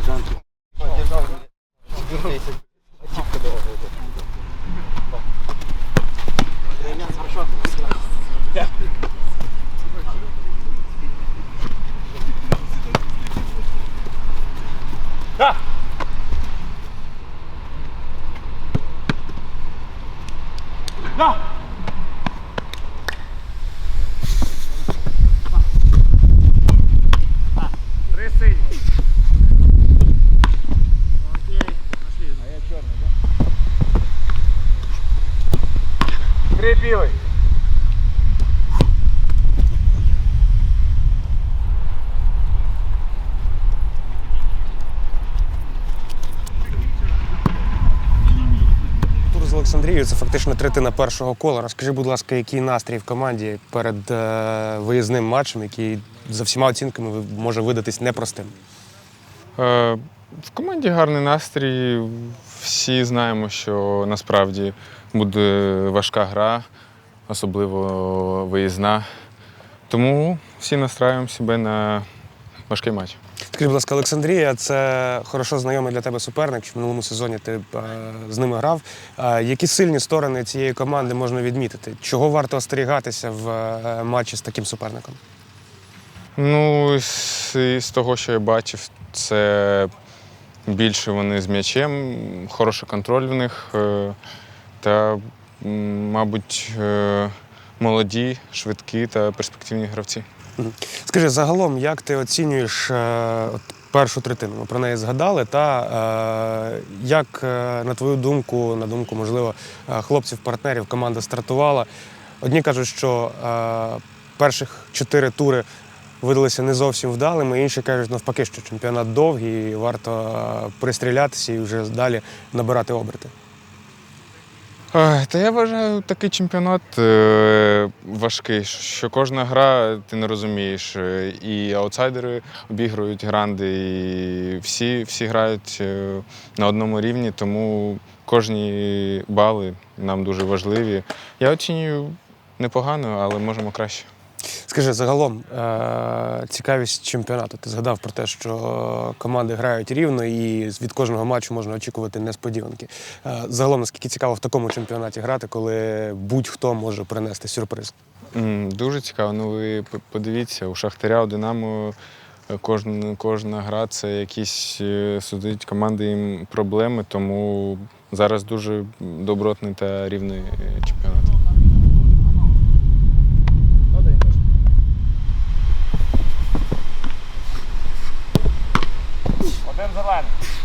Koleżanki. Ah! Ah! Андрей Пилый. Тур з Олександрією це фактично третина першого кола. Розкажи, будь ласка, який настрій в команді перед е, виїзним матчем, який за всіма оцінками може видатись непростим. Е, В команді гарний настрій. Всі знаємо, що насправді буде важка гра, особливо виїзна. Тому всі настраюємо себе на важкий матч. Скажи, будь ласка, Олександрія це хорошо знайомий для тебе суперник. В минулому сезоні ти е, з ними грав. Е, які сильні сторони цієї команди можна відмітити? Чого варто остерігатися в е, матчі з таким суперником? Ну, з, з того, що я бачив, це більше вони з м'ячем, хороший контроль в них е, та, мабуть, е, молоді, швидкі та перспективні гравці. Скажи, загалом, як ти оцінюєш е, от першу третину? Ми про неї згадали. Та е, як, на твою думку, на думку, можливо, хлопців-партнерів, команда стартувала? Одні кажуть, що е, перших чотири тури видалися не зовсім вдалими, інші кажуть, навпаки, що чемпіонат довгий, і варто е, пристрілятися і вже далі набирати оберти. Та я вважаю такий чемпіонат е, важкий, що кожна гра ти не розумієш. Е, І аутсайдери обігрують гранди, і всі, всі грають е, на одному рівні, тому кожні бали нам дуже важливі. Я оцінюю непогано, але можемо краще. Скажи, загалом е- цікавість чемпіонату. Ти згадав про те, що команди грають рівно і від кожного матчу можна очікувати несподіванки. Е- загалом, наскільки цікаво в такому чемпіонаті грати, коли будь-хто може принести сюрприз. Дуже цікаво. Ну ви подивіться, у Шахтаря, у Динамо е, кожна, кожна гра це якісь судить команди їм проблеми, тому зараз дуже добротний та рівний чемпіонат. Днем Зелених!